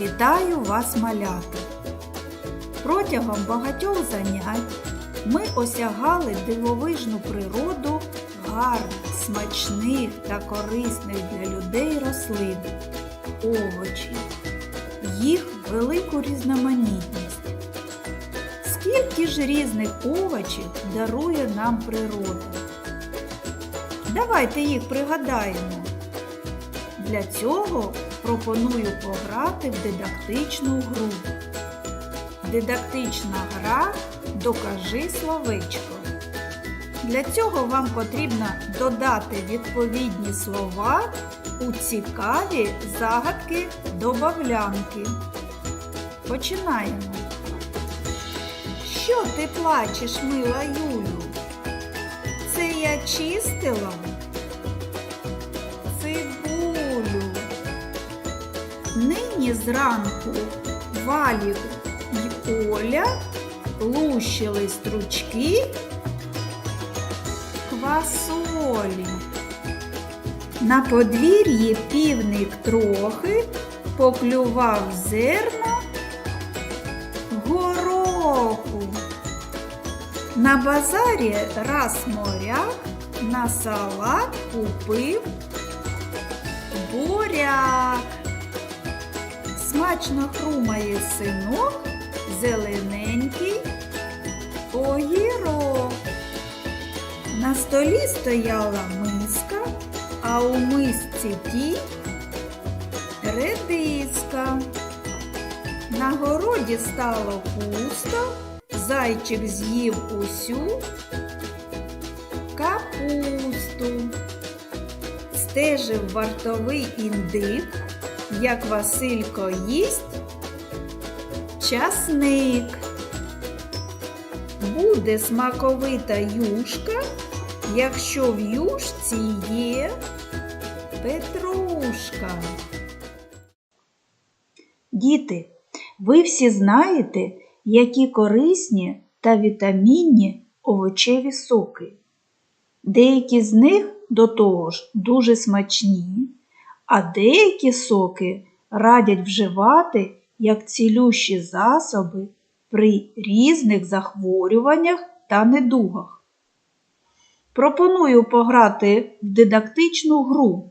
Вітаю вас, малята! Протягом багатьох занять ми осягали дивовижну природу гарних, смачних та корисних для людей рослин, овочів, їх велику різноманітність. Скільки ж різних овочів дарує нам природа? Давайте їх пригадаємо. Для цього пропоную пограти в дидактичну гру. Дидактична гра Докажи словечко. Для цього вам потрібно додати відповідні слова у цікаві загадки добавлянки. Починаємо. Що ти плачеш, мила Юлю? Це я чистила? Нині зранку Валік й Оля лущили стручки квасолі. На подвір'ї півник трохи поклював зерна гороху. На базарі раз моряк на салат купив буряк. Смачно хрумає синок, зелененький огірок. На столі стояла миска, а у мисці тій редиска. На городі стало пусто, зайчик з'їв усю капусту. Стежив вартовий індик, як Василько їсть часник. Буде смаковита юшка, якщо в юшці є петрушка. Діти, ви всі знаєте, які корисні та вітамінні овочеві соки. Деякі з них до того ж дуже смачні, а деякі соки радять вживати як цілющі засоби при різних захворюваннях та недугах. Пропоную пограти в дидактичну гру.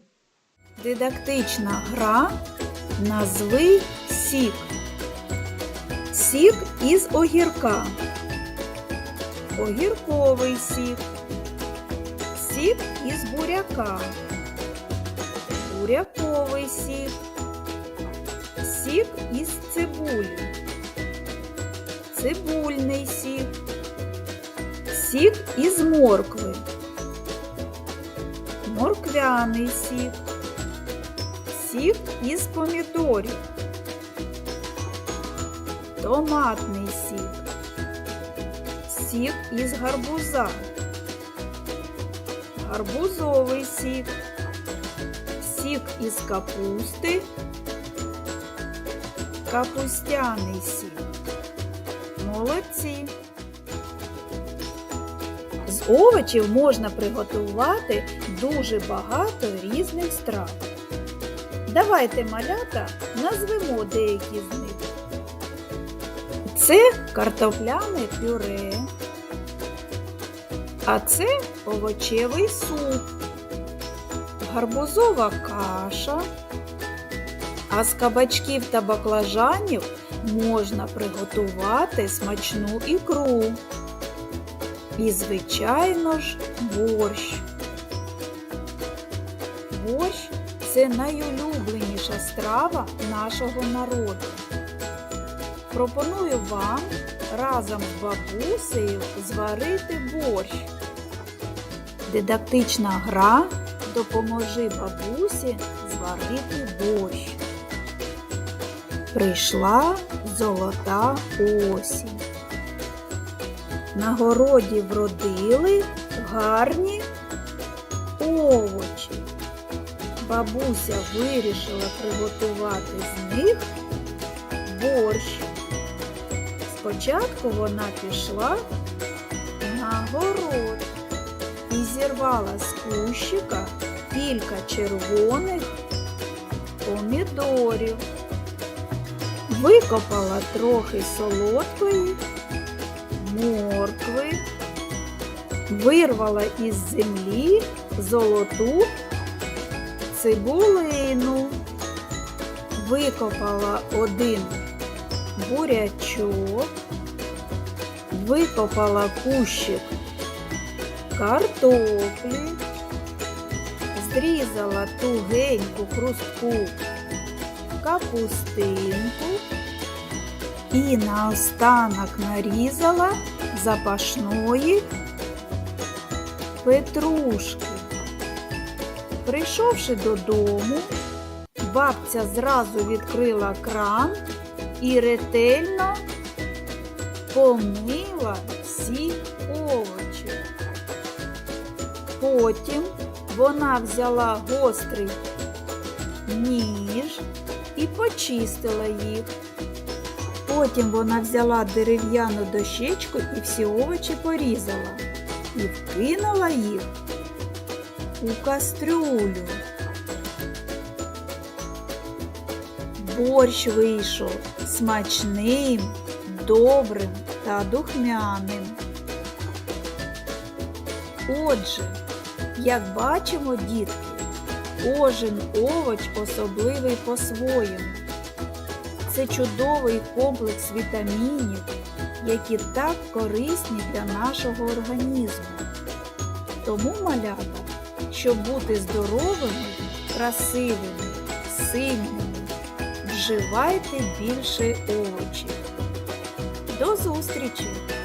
Дидактична гра назви сік. Сік із огірка. Огірковий сік. Сік із буряка. Буряковий сік. Сік із цибулі. Цибульний сік. Сік із моркви. Морквяний сік. Сік із помідорів. Томатний сік. Сік із гарбуза. Гарбузовий сік. Сік із капусти. Капустяний сік. Молодці. З овочів можна приготувати дуже багато різних страв. Давайте малята назвемо деякі з них. Це картопляне пюре, а це овочевий суп, гарбузова каша, а з кабачків та баклажанів можна приготувати смачну ікру. І, звичайно ж, борщ. Борщ це найулюбленіша страва нашого народу. Пропоную вам разом з бабусею зварити борщ. Дидактична гра допоможи бабусі зварити борщ. Прийшла золота осінь. На городі вродили гарні овочі. Бабуся вирішила приготувати з них борщ. Спочатку вона пішла на город і зірвала з кущика кілька червоних помідорів. викопала трохи солодкої моркви, вирвала із землі золоту цибулину, викопала один бурячок, викопала кущик картоплі, зрізала тугеньку хрустку капустинку і наостанок нарізала запашної петрушки. Прийшовши додому, бабця зразу відкрила кран і ретельно помила всі овочі. Потім вона взяла гострий ніж і почистила їх. Потім вона взяла дерев'яну дощечку і всі овочі порізала і вкинула їх у кастрюлю. Борщ вийшов смачним, добрим та духмяним. Отже, як бачимо, дітки, кожен овоч особливий по-своєму. Це чудовий комплекс вітамінів, які так корисні для нашого організму. Тому, малята, щоб бути здоровими, красивими, сильними, вживайте більше овочів. До зустрічі!